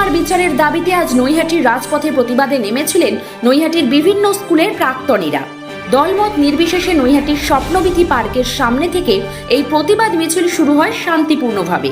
ধুন্ধুমার বিচারের দাবিতে আজ নৈহাটির রাজপথে প্রতিবাদে নেমেছিলেন নৈহাটির বিভিন্ন স্কুলের প্রাক্তনীরা। দলমত নির্বিশেষে নৈহাটির স্বপ্নবিধি পার্কের সামনে থেকে এই প্রতিবাদ মিছিল শুরু হয় শান্তিপূর্ণভাবে।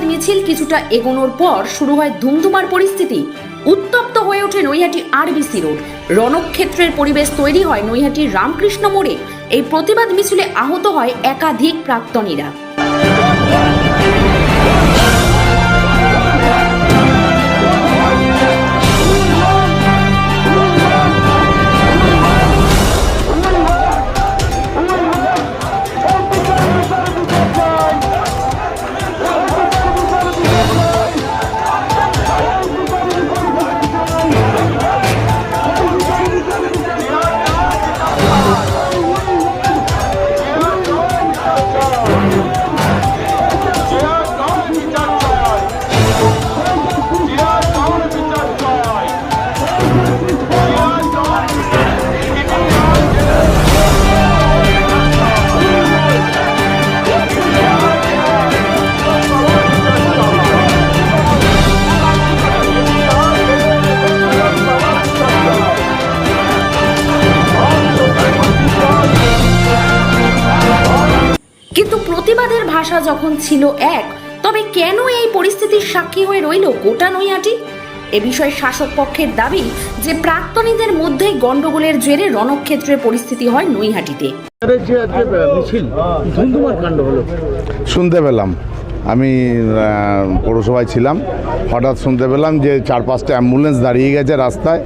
প্রতিবাদ মিছিল কিছুটা এগোনোর পর শুরু হয় ধুমধুমার পরিস্থিতি। উত্তপ্ত হয়ে ওঠে নৈহাটি আরবিসি রোড। রণক্ষেত্রের পরিবেশ তৈরি হয় নৈহাটির রামকৃষ্ণ মোড়ে। এই প্রতিবাদ মিছিলে আহত হয় একাধিক প্রাক্তনীরা। ভাষা যখন ছিল এক তবে কেন এই পরিস্থিতির সাক্ষী হয়ে রইল গোটা নৈহাটি? এ বিষয়ে শাসক পক্ষের দাবি যে প্রাক্তনীদের মধ্যেই গন্ডগোলের জেরে রণক্ষেত্রের পরিস্থিতি হয় নৈহাটিতে। এর যে আজকে মিছিল ধুমধুমার কাণ্ড হলো। শুনতে পেলাম। আমি পৌরসভায় ছিলাম। হঠাৎ শুনতে পেলাম যে চার পাঁচটা অ্যাম্বুলেন্স দাঁড়িয়ে গেছে রাস্তায়।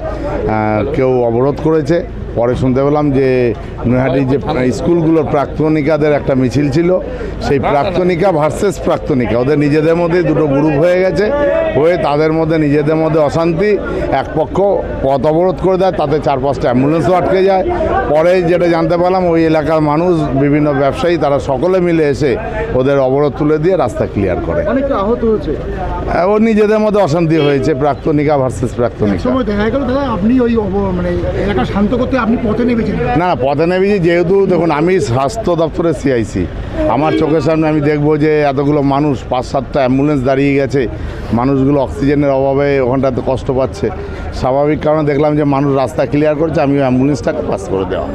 কেউ অবরোধ করেছে। পরে শুনতে পেলাম যে নৈহাটির যে স্কুলগুলোর প্রাক্তনিকাদের একটা মিছিল ছিল। সেই প্রাক্তনিকা ভার্সেস প্রাক্তনিকা। ওদের নিজেদের মধ্যে দুটো গ্রুপ হয়ে গেছে। হয়ে তাদের মধ্যে নিজেদের মধ্যে অশান্তি এক পক্ষ পথ অবরোধ করে দেয় তাতে চার পাঁচটা অ্যাম্বুলেন্সও আটকে যায়। পরে যেটা জানতে পারলাম ওই এলাকার মানুষ বিভিন্ন ব্যবসায়ী তারা সকলে মিলে এসে ওদের অবরোধ তুলে দিয়ে রাস্তা ক্লিয়ার করে। আহত হয়েছে। আহ, ওর নিজেদের মধ্যে অশান্তি হয়েছে প্রাক্তনিকা ভার্সেস প্রাক্তনিকা। দেখা গেল আপনি ওই মানে এলাকা শান্ত করতে আপনি পথে নেমেছেন? না না পথে নেমেছি যেহেতু দেখুন আমি স্বাস্থ্য দপ্তরের সিআইসি। আমার চোখের সামনে আমি দেখব যে এতগুলো মানুষ পাঁচ সাতটা অ্যাম্বুলেন্স দাঁড়িয়ে গেছে। মানুষগুলো অক্সিজেনের অভাবে ওখানটাতে কষ্ট পাচ্ছে। স্বাভাবিক কারণে দেখলাম যে মানুষ রাস্তা ক্লিয়ার করছে আমি অ্যাম্বুলেন্সটাকে পাস করে দেওয়া।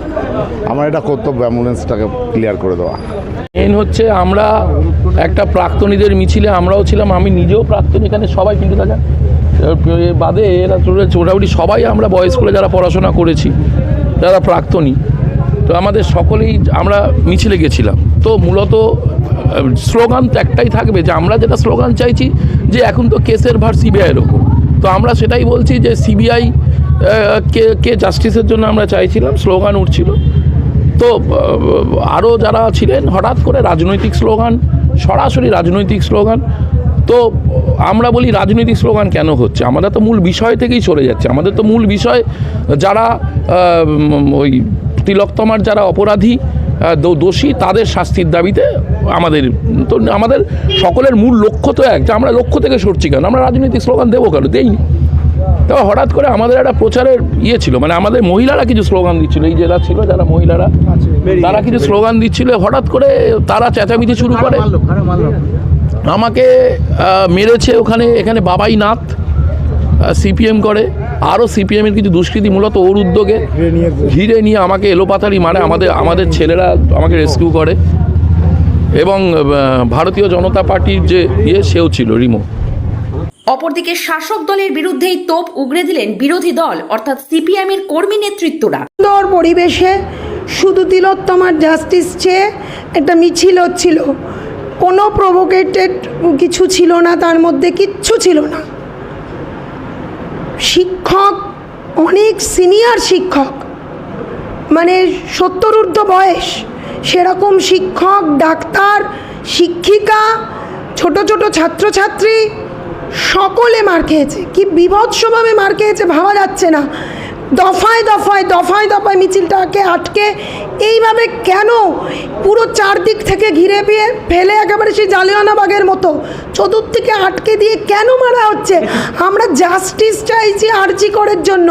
আমার এটা কর্তব্য অ্যাম্বুলেন্সটাকে ক্লিয়ার করে দেওয়া। মেন হচ্ছে আমরা একটা প্রাক্তনীদের মিছিলে আমরাও ছিলাম আমি নিজেও প্রাক্তনী এখানে সবাই কিন্তু দাদা বাদে এরা চলে- মোটামুটি সবাই আমরা বয়েজ স্কুলে যারা পড়াশোনা করেছি। যারা প্রাক্তনী। তো আমাদের সকলেই আমরা মিছিলে গেছিলাম। তো মূলত স্লোগান তো একটাই থাকবে যে আমরা যেটা স্লোগান চাইছি যে এখন তো কেসের ভার সিবিআই এরকম তো আমরা সেটাই বলছি যে সিবিআই কে কে জাস্টিসের জন্য আমরা চাইছিলাম, স্লোগান উঠছিল। তো আরও যারা ছিলেন, হঠাৎ করে রাজনৈতিক স্লোগান, সরাসরি রাজনৈতিক স্লোগান। তো আমরা বলি রাজনৈতিক স্লোগান কেন হচ্ছে? আমাদের তো মূল বিষয় থেকেই চলে যাচ্ছে। আমাদের তো মূল বিষয় যারা ওই তিলকতমার যারা অপরাধী দোষী তাদের শাস্তির দাবিতে আমাদের তো আমাদের সকলের মূল লক্ষ্য তো এক যে আমরা লক্ষ্য থেকে সরছি কেন? আমরা রাজনৈতিক স্লোগান দেবো কেন? দেইনি। তো হঠাৎ করে আমাদের একটা প্রচারের ইয়ে ছিল মানে আমাদের মহিলারা কিছু স্লোগান দিচ্ছিল এই যারা ছিল যারা মহিলারা তারা কিছু স্লোগান দিচ্ছিল হঠাৎ করে তারা চেঁচামেচি শুরু করে। আমাকে মেরেছে ওখানে এখানে বাবাই নাথ সিপিএম করে। আরও সিপিএমের কিছু দুষ্কৃতি মূলত ওর উদ্যোগে। ঘিরে নিয়ে আমাকে এলোপাতাড়ি মারে আমাদের আমাদের ছেলেরা আমাকে রেস্কিউ করে। এবং ভারতীয় জনতা পার্টির যে ইয়ে সেও ছিল রিমো। অপরদিকে শাসক দলের বিরুদ্ধেই তোপ উগড়ে দিলেন বিরোধী দল অর্থাৎ সিপিএম এর কর্মী নেতৃত্বরা। সুন্দর পরিবেশে শুধু তিলোত্তমার জাস্টিস চেয়ে একটা মিছিল হচ্ছিল কোনো প্রভোকেটেড কিছু ছিল না, তার মধ্যে কিচ্ছু ছিল না। শিক্ষক, অনেক সিনিয়র শিক্ষক মানে সত্তর বয়স, সেরকম শিক্ষক, ডাক্তার, শিক্ষিকা, ছোট ছোট ছাত্রছাত্রী, সকলে মার খেয়েছে। কি বিভৎসভাবে মার খেয়েছে ভাবা যাচ্ছে না। দফায় দফায় দফায় দফায় মিছিলটাকে আটকে। এইভাবে কেন পুরো চারদিক থেকে ঘিরে পেয়ে ফেলে একেবারে সেই জালিয়ানাবাগের মতো? চতুর্দিকে আটকে দিয়ে কেন মারা হচ্ছে? আমরা জাস্টিস চাইছি আর্জি করার জন্য।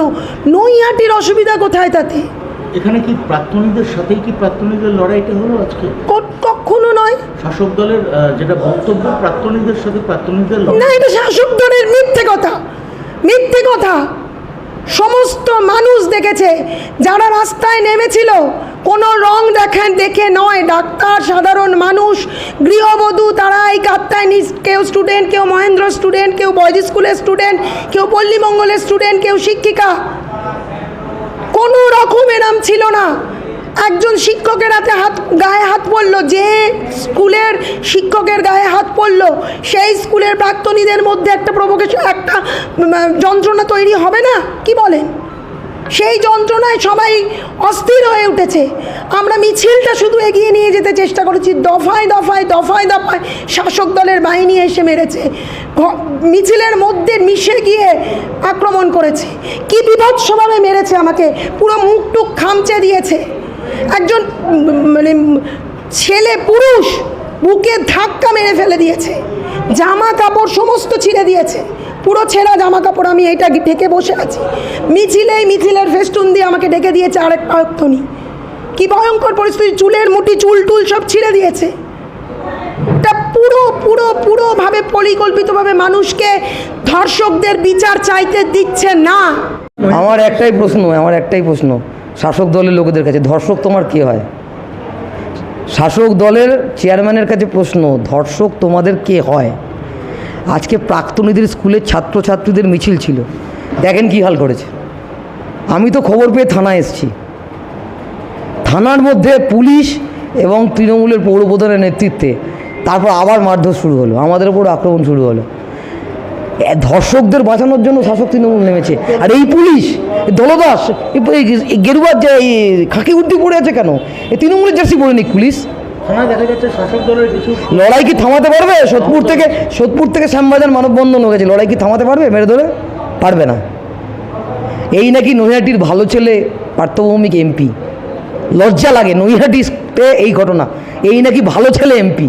নৈহাটির অসুবিধা কোথায় তাতে? এখানে কি প্রাক্তনীদের সাথেই কি প্রাক্তনীদের লড়াইটা হলো আজকে? কখনো নয়। শাসক দলের যেটা বক্তব্য প্রাক্তনীদের সাথে প্রাক্তনীদের লড়াই। না এটা শাসক দলের মিথ্যে কথা। মিথ্যে কথা। সমস্ত মানুষ দেখেছে, যারা রাস্তায় নেমেছিল, কোনো রং দেখেন দেখে নয়। ডাক্তার, সাধারণ মানুষ, গৃহবধূ, তারা এই কাত্তায় নিজ কেউ স্টুডেন্ট কেউ মহেন্দ্র স্টুডেন্ট কেউ বয়েজ স্কুলের স্টুডেন্ট কেউ পল্লীমঙ্গলের স্টুডেন্ট কেউ শিক্ষিকা। কোনো রকম এরাম ছিল না। একজন শিক্ষকের হাতে হাত, গায়ে হাত পড়ল, যে স্কুলের শিক্ষকের গায়ে হাত পড়ল, সেই স্কুলের প্রাক্তনীদের মধ্যে একটা প্রভোকেশন একটা যন্ত্রণা তৈরি হবে না? কি বলেন? সেই যন্ত্রণায় সবাই অস্থির হয়ে উঠেছে। আমরা মিছিলটা শুধু এগিয়ে নিয়ে যেতে চেষ্টা করেছি। দফায় দফায় দফায় দফায় শাসক দলের বাহিনী এসে মেরেছে। মিছিলের মধ্যে মিশে গিয়ে আক্রমণ করেছে। কি বিভৎসভাবে মেরেছে আমাকে। পুরো মুখ টুক খামচে দিয়েছে। একজন মানে ছেলে পুরুষ বুকে ধাক্কা মেরে ফেলে দিয়েছে, জামা কাপড় সমস্ত ছিঁড়ে দিয়েছে, পুরো ছেঁড়া জামা কাপড় আমি এটা ঢেকে বসে আছি। মিছিলেই মিছিলের ফেস্টুন দিয়ে আমাকে ডেকে দিয়েছে আরেক প্রাক্তনী কি ভয়ঙ্কর পরিস্থিতি, চুলের মুঠি, চুল টুল সব ছিঁড়ে দিয়েছে। এটা পুরো পুরো, পুরোভাবে পরিকল্পিতভাবে মানুষকে ধর্ষকদের বিচার চাইতে দিচ্ছে না। আমার একটাই প্রশ্ন, আমার একটাই প্রশ্ন। শাসক দলের লোকেদের কাছে, ধর্ষক তোমার কে হয়? শাসক দলের চেয়ারম্যানের কাছে প্রশ্ন, ধর্ষক তোমাদের কে হয়? আজকে প্রাক্তনীদের স্কুলের ছাত্রছাত্রীদের মিছিল ছিল। দেখেন কী হাল করেছে। আমি তো খবর পেয়ে থানায় এসেছি। থানার মধ্যে পুলিশ এবং তৃণমূলের পৌরপ্রধানের নেতৃত্বে তারপর আবার মারধর শুরু হলো। আমাদের উপর আক্রমণ শুরু হলো। ধর্ষকদের বাঁচানোর জন্য শাসক তৃণমূল নেমেছে। আর এই পুলিশ দলদাস গেরুয়ার যে এই খাকি উর্দি পড়ে আছে কেন? এই তৃণমূলের জার্সি পরে নিক পুলিশ। লড়াই কি থামাতে পারবে? সোদপুর থেকে সোদপুর থেকে শ্যামবাজার মানববন্ধন হয়ে গেছে। লড়াই কি থামাতে পারবে মেরে ধরে? পারবে না। এই নাকি নৈহাটির ভালো ছেলে পার্থভৌমিক এমপি। লজ্জা লাগে নৈহাটিতে এই ঘটনা। এই নাকি ভালো ছেলে এমপি।